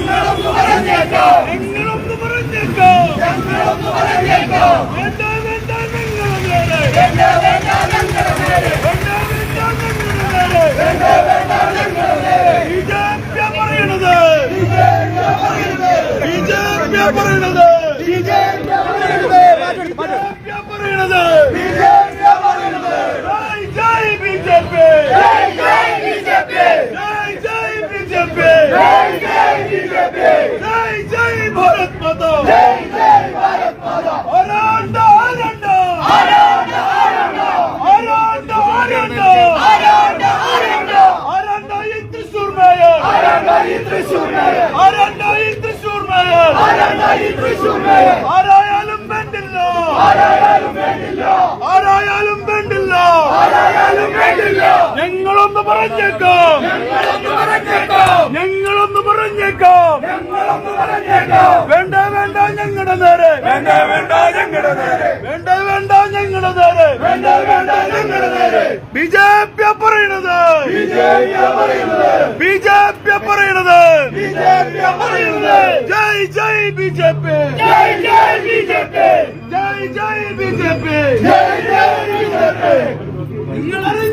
ഞങ്ങളൊന്ന് പറഞ്ഞേക്കോ. ഞങ്ങളൊന്ന് പറഞ്ഞേക്കോ. ഞങ്ങളൊന്ന് പറഞ്ഞേക്കോ. വേണ്ട വേണ്ട ഞങ്ങളുടെ വേണ്ട വേണ്ട ഞങ്ങളുടെ വേണ്ട വേണ്ട വേണ്ട ഞങ്ങളുടെ ബി ജെ പി പറയണത്. ബി ജെ പി പറയണത്. ബി ജെ പി ആരായാലും വേണ്ടില്ല. ആരായാലും വേണ്ടില്ല. ആരായാലും വേണ്ടില്ല. ആരായാലും വേണ്ടില്ല. ഞങ്ങളൊന്ന് പറഞ്ഞേക്കാം. ഞങ്ങളൊന്ന് പറഞ്ഞേക്കോ. വേണ്ട വേണ്ട ഞങ്ങളുടെ നേരെ. വേണ്ട വേണ്ട ഞങ്ങളുടെ നേരെ. വേണ്ട വേണ്ട ഞങ്ങളുടെ നേരെ. വേണ്ട വേണ്ട ഞങ്ങളുടെ നേരെ. ബി ജെ പി പറയുന്നത് ബി ജെ പി പറയുന്നത് ജയ് ജയ് ബി ജെ പി ജയ് ജയ് ജയ് ജയ് ബി ജെ പി ജയ് ജയ് ബി ജെ പി നിങ്ങളറിഞ്ഞോ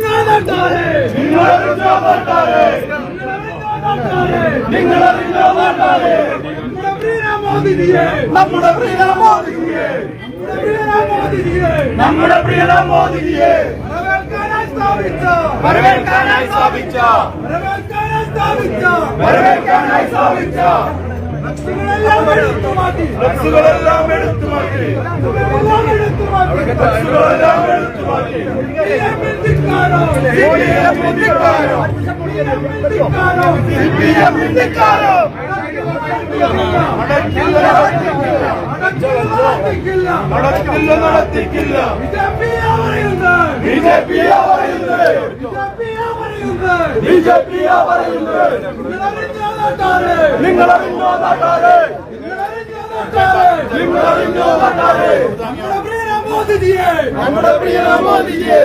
നമ്മുടെ പ്രിയ മോദിജിയെ നമ്മുടെ പ്രിയ മോദിജിയെ വരവേൽക്കാനായി സ്ഥാപിച്ച വരവേൽക്കാനായി സ്ഥാപിച്ച വരവേൽക്കാനായി സ്ഥാപിച്ച ഡ്രസ്സുകളെല്ലാം എടുത്തു മാറ്റി. ഡ്രസ്സുകളെല്ലാം എടുത്തു മാറ്റി. നടക്കില്ല നടത്തിക്കില്ല. ബി ജെ പി പറയുന്നത് ബി ജെ പി പറയുന്നത് ബി ജെ പിയാ പറയുന്നത് നിങ്ങൾ നാട്ടാരെ നിങ്ങളറിഞ്ഞോ നാട്ടാരെ നമ്മുടെ പ്രിയ രാം മോദിജിയെ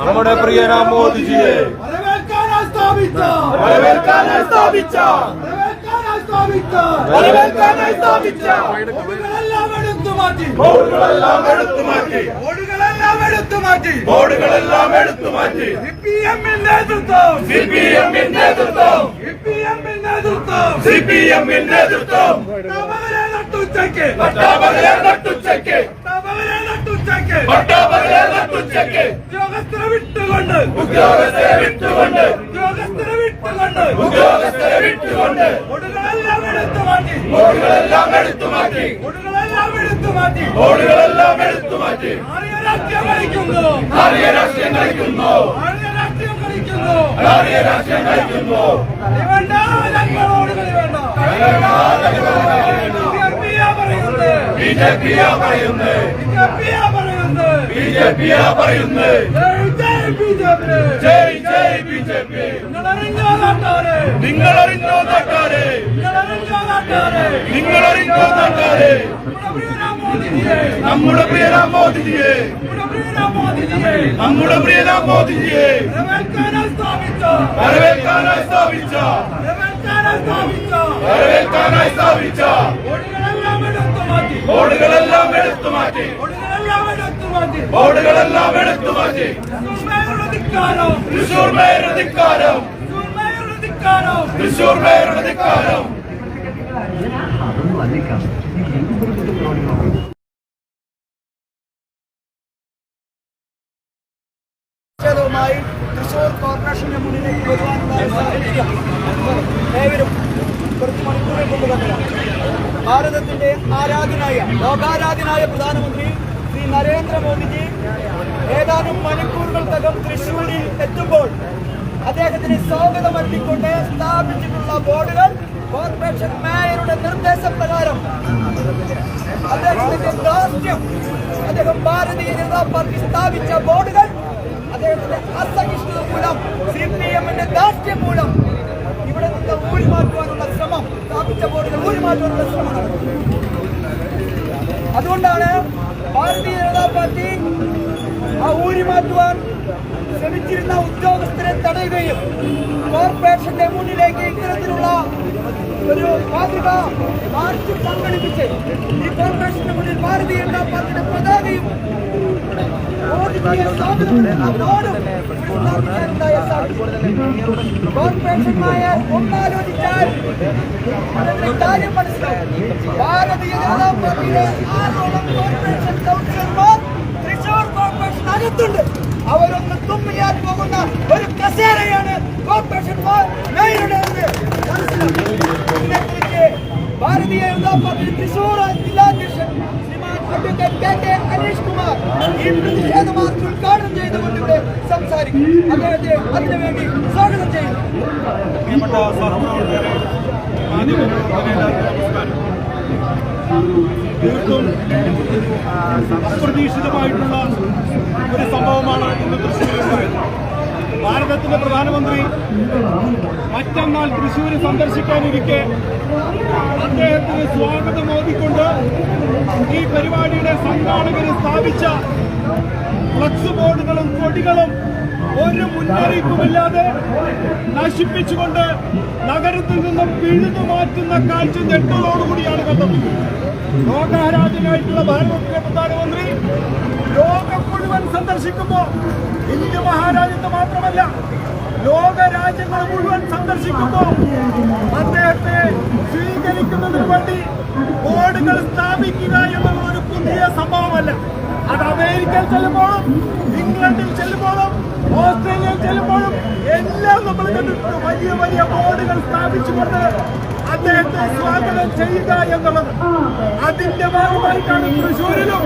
നമ്മുടെ പ്രിയ രാം മോദിജിയെ വരവേൽക്കാനായി സ്ഥാപിച്ച. വരവേൽക്കാനായി സ്ഥാപിച്ച. എടുത്തു മാറ്റി. എടുത്തു മാറ്റി. എടുത്തു മാറ്റി. ബോർഡുകളെല്ലാം എടുത്തു മാറ്റി. സി പി എമ്മിൻ നേതൃത്വം. സി പി എമ്മിൻ നേതൃത്വം. സി പി എമ്മിൻ നേതൃത്വം. സി പി എമ്മിൻ നേതൃത്വം പട്ടാപകലെ നട്ടുച്ചയ്ക്ക് പട്ടാപകലെ നട്ടുച്ചയ്ക്ക് പട്ടാപകരെ നട്ടുച്ചയ്ക്ക് പട്ടാപകലെ നട്ടുച്ചയ്ക്ക് ഉദ്യോഗസ്ഥരെ വിട്ടുകൊണ്ട്. ഉദ്യോഗസ്ഥരെ വിട്ടുകൊണ്ട്. ഉദ്യോഗസ്ഥരെ വിട്ടുകൊണ്ട്. ഉദ്യോഗസ്ഥരെ വിട്ടുകൊണ്ട്. ബോർഡുകളെല്ലാം എടുത്തു മാറ്റി. ബോർഡുകളെല്ലാം എടുത്തു മാറ്റി. എടുത്തു ബിജെപിയാ എടുത്തു വേണ്ട പറയുന്നത്. ബിജെപിയാ പറയുന്നത്. പറയുന്നത്. നിങ്ങൾ അറിഞ്ഞോ നിങ്ങളറിഞ്ഞോ നിങ്ങൾ അറിഞ്ഞോ നാട്ടാരെ നമ്മുടെ പ്രിയരാം മോദിജിയെ നമ്മുടെ പ്രിയരാം മോദിജിയെ വരവേൽക്കാനായി സ്ഥാപിച്ച. വരവേൽക്കാനായി സ്ഥാപിച്ച. ബോർഡുകളെല്ലാം എടുത്തു മാറ്റി. ബോർഡുകളെല്ലാം എടുത്തു മാറ്റി. അധികാരം. തൃശൂർ മേയറുടെ അധികാരം. തൃശൂർ മേയറുടെ അധികാരം. ുമായി തൃശൂർ കോർപ്പറേഷന്റെ മുന്നിലേക്ക് വരുവാനുള്ള സാഹചര്യം ഏവരും കുറച്ച് മണിക്കൂറെ ഭാരതത്തിന്റെ ആരാധനായ ലോകാരാധനായ പ്രധാനമന്ത്രി ശ്രീ നരേന്ദ്രമോദിജി ഏതാനും മണിക്കൂറുകൾ എത്തുമ്പോൾ അദ്ദേഹത്തിന് സ്വാഗതം അർപ്പിക്കൊണ്ട് സ്ഥാപിച്ചിട്ടുള്ള ബോർഡുകൾ കോർപ്പറേഷൻ മേയറുടെ നിർദ്ദേശപ്രകാരം അദ്ദേഹത്തിന്റെ ദാസ്യം അദ്ദേഹം ഭാരതീയ ജനതാ പാർട്ടി സ്ഥാപിച്ച ബോർഡുകൾ അദ്ദേഹത്തിന്റെ അസഹിഷ്ണുത മൂലം സി പി എമ്മിന്റെ ദാസ്യം മൂലം ഇവിടെ നിന്ന് ഊരി മാറ്റുവാനുള്ള ശ്രമം സ്ഥാപിച്ച ബോർഡുകൾ ഊരി മാറ്റുവാനുള്ള ശ്രമം നടക്കുന്നത് അതുകൊണ്ടാണ് ഭാരതീയ ജനതാ പാർട്ടി ആ ഊരി മാറ്റുവാൻ ശ്രമിച്ചിരുന്ന ഉദ്യോഗസ്ഥരെ തടയുകയും കോർപ്പറേഷന്റെ മുന്നിലേക്ക് ഇത്തരത്തിലുള്ള ഒരു മാതൃക മാർച്ച് പങ്കെടുപ്പിച്ച് ഈ കോൺഗ്രസിന്റെ മുന്നിൽ ഭാരതീയ ജനതാ പാർട്ടിയുടെ പതാകയും ഭാരതീയ ജനതാ പാർട്ടിയുടെ അകത്തുണ്ട് അവരൊന്ന് തുമ്മിയാൽ പോകുന്ന ഒരു കസേരയാണ് കോർപ്പറേഷൻ ഭാരതീയ ജനതാ പാർട്ടി തൃശൂർ ജില്ലാധ്യക്ഷൻ അനീഷ് കുമാർ ഈ പ്രതിഷേധ മാർച്ച് ഉദ്ഘാടനം ചെയ്തുകൊണ്ട് ഇവിടെ സംസാരിക്കും അദ്ദേഹത്തെ അതിനുവേണ്ടി സ്വാഗതം ചെയ്യുന്നു തീർത്തും അപ്രതീക്ഷിതമായിട്ടുള്ള ഒരു സംഭവമാണ് ഇന്ന് തൃശ്ശൂരുണ്ടായത് ഭാരതത്തിന്റെ പ്രധാനമന്ത്രി മറ്റന്നാൾ തൃശൂർ സന്ദർശിക്കാനിരിക്കെ അദ്ദേഹത്തിന് സ്വാഗതം ഓതിക്കൊണ്ട് ഈ പരിപാടിയുടെ സംഘാടകർ സ്ഥാപിച്ച ഫ്ലക്സ് ബോർഡുകളും കൊടികളും ഒരു മുന്നറിയിപ്പുമില്ലാതെ നശിപ്പിച്ചുകൊണ്ട് നഗരത്തിൽ നിന്നും പിഴുതു മാറ്റുന്ന കാഴ്ച ഞെട്ടലോടുകൂടിയാണ് കണ്ടത്. ലോകാരാജനായിട്ടുള്ള ഭാരതത്തിലെ പ്രധാനമന്ത്രി ലോകം മുഴുവൻ സന്ദർശിക്കുമ്പോൾ ഇന്ത്യ മഹാരാജ്യത്ത് മാത്രമല്ല ലോക രാജ്യങ്ങൾ മുഴുവൻ സന്ദർശിക്കുമ്പോൾ അദ്ദേഹത്തെ സ്വീകരിക്കുന്നതിന് വേണ്ടി ബോർഡുകൾ സ്ഥാപിക്കുക എന്നുള്ള ഒരു പുതിയ സംഭവമല്ല. അത് അമേരിക്കയിൽ ചെല്ലുമ്പോഴും ഇംഗ്ലണ്ടിൽ ചെല്ലുമ്പോഴും ഓസ്ട്രേലിയയിൽ ചെല്ലുമ്പോഴും എല്ലാം നമ്മൾ കണ്ടിട്ടുണ്ട്. വലിയ വലിയ ബോർഡുകൾ സ്ഥാപിച്ചുകൊണ്ട് അദ്ദേഹത്തെ സ്വാഗതം ചെയ്യുക എന്നുള്ളത് അതിന്റെ ഭാഗമായിട്ടാണ് തൃശൂരിലും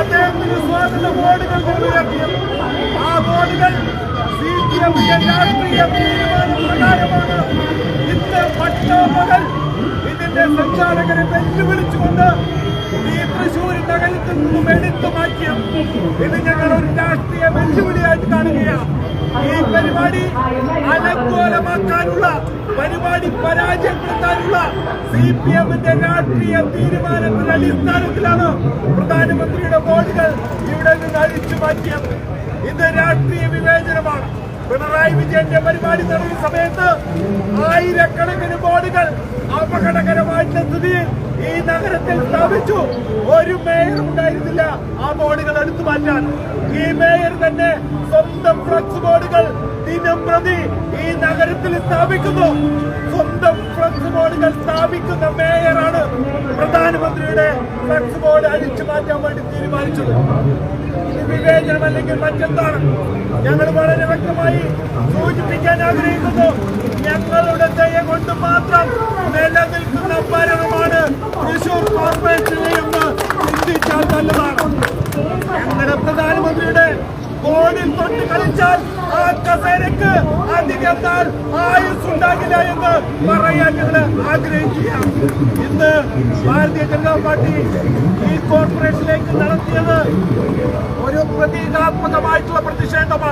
അദ്ദേഹത്തിന് സ്വാഗത ബോർഡുകൾ ഉയർത്തിയത് ആ ബോർഡുകൾ സി പി എമ്മിന്റെ രാഷ്ട്രീയ തീരുമാനപ്രകാരമാണ് ഇന്ന് പട്ടാപകൽ ഇതിന്റെ സംഘാടകരെ വെല്ലുവിളിച്ചുകൊണ്ട് ഈ തൃശൂർ നഗരത്തിൽ നിന്നും എടുത്തു മാറ്റിയ ഇത് ഞങ്ങൾ ഒരു രാഷ്ട്രീയ വെല്ലുവിളിയായിട്ട് കാണുകയാണ്. ഈ പരിപാടി അലങ്കോലമാക്കാനുള്ള പരിപാടി പരാജയപ്പെടുത്താനുള്ള സി പി എമ്മിന്റെ രാഷ്ട്രീയ തീരുമാനത്തിന്റെ അടിസ്ഥാനത്തിലാണ് പ്രധാനമന്ത്രിയുടെ ബോർഡുകൾ ഇവിടെ നിന്ന് അഴിച്ചു മാറ്റിയത് ഇത് രാഷ്ട്രീയ വിവേചനമാണ്. പിണറായി വിജയന്റെ പരിപാടി നടന്ന സമയത്ത് ആയിരക്കണക്കിന് ബോർഡുകൾ അപകടകരമായിട്ടുള്ള സ്ഥിതിയിൽ ഈ നഗരത്തിൽ സ്ഥാപിച്ചു. ഒരു മേയർ ഉണ്ടായിരുന്നില്ല ആ ബോർഡുകൾ എടുത്തു മാറ്റാൻ. ഈ മേയർ തന്നെ സ്വന്തം ഫ്ലക്സ് ബോർഡുകൾ ദിനം പ്രതി ഈ നഗരത്തിൽ സ്ഥാപിക്കുന്നു. സ്വന്തം ഫ്ലക്സ് ബോർഡുകൾ സ്ഥാപിക്കുന്ന മേയറാണ് പ്രധാനമന്ത്രിയുടെ ഫ്ലക്സ് ബോർഡ് അഴിച്ചു മാറ്റാൻ വേണ്ടി തീരുമാനിച്ചത്. ഇത് വിവേചനം അല്ലെങ്കിൽ മറ്റെന്താണ്? ഞങ്ങൾ വളരെ വ്യക്തമായി സൂചിപ്പിക്കാൻ ആഗ്രഹിക്കുന്നു ഞങ്ങളുടെ ദയ കൊണ്ട് മാത്രം നിലനിൽക്കുന്ന ഭരണമാണ് തൃശൂർ കോർപ്പറേഷനിൽ നിന്ന് ചിന്തിച്ചാൽ നല്ലതാണ്. ഞങ്ങളുടെ പ്രധാനമന്ത്രിയുടെ ബോർഡിൽ തൊട്ട് കളിച്ചാൽ ആ കസേരക്ക് അധികം നാൾ ആയുസ് ഉണ്ടാകില്ല എന്ന് പറയാൻ ഞങ്ങൾ ആഗ്രഹിക്കുകയാണ്. ഇന്ന് ഭാരതീയ ജനതാ പാർട്ടി ഈ കോർപ്പറേഷനിലേക്ക്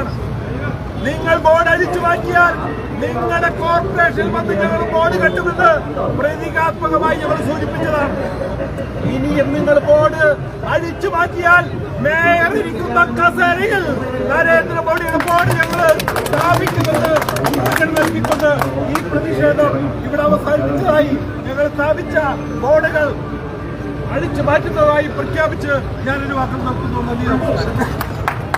പ്രതിഷേധമാണ് നിങ്ങൾ ബോർഡ് അഴിച്ചു മാറ്റിയാൽ നിങ്ങളുടെ കോർപ്പറേഷൻ വന്ന് ഞങ്ങൾ ബോർഡ് കെട്ടുമെന്ന് പ്രതീകാത്മകമായി ഞങ്ങൾ സൂചിപ്പിച്ചതാണ്. ഇനിയും നിങ്ങൾ ബോർഡ് അഴിച്ചു മാറ്റിയാൽ മേയർ ഇരിക്കുന്ന കസേരയിൽ നരേന്ദ്രമോദിയുടെ ബോർഡ് ഞങ്ങൾ സ്ഥാപിക്കുമെന്ന് ഉറക്കൻ നൽകിക്കൊണ്ട് ഈ പ്രതിഷേധം ഇവിടെ അവസാനിപ്പിച്ചതായി ഞങ്ങൾ സ്ഥാപിച്ച ബോർഡുകൾ അഴിച്ചു മാറ്റുന്നതായി പ്രഖ്യാപിച്ച് ഞാനൊരു വാക്കം നടത്തുന്നു. നന്ദി. നമസ്കാരം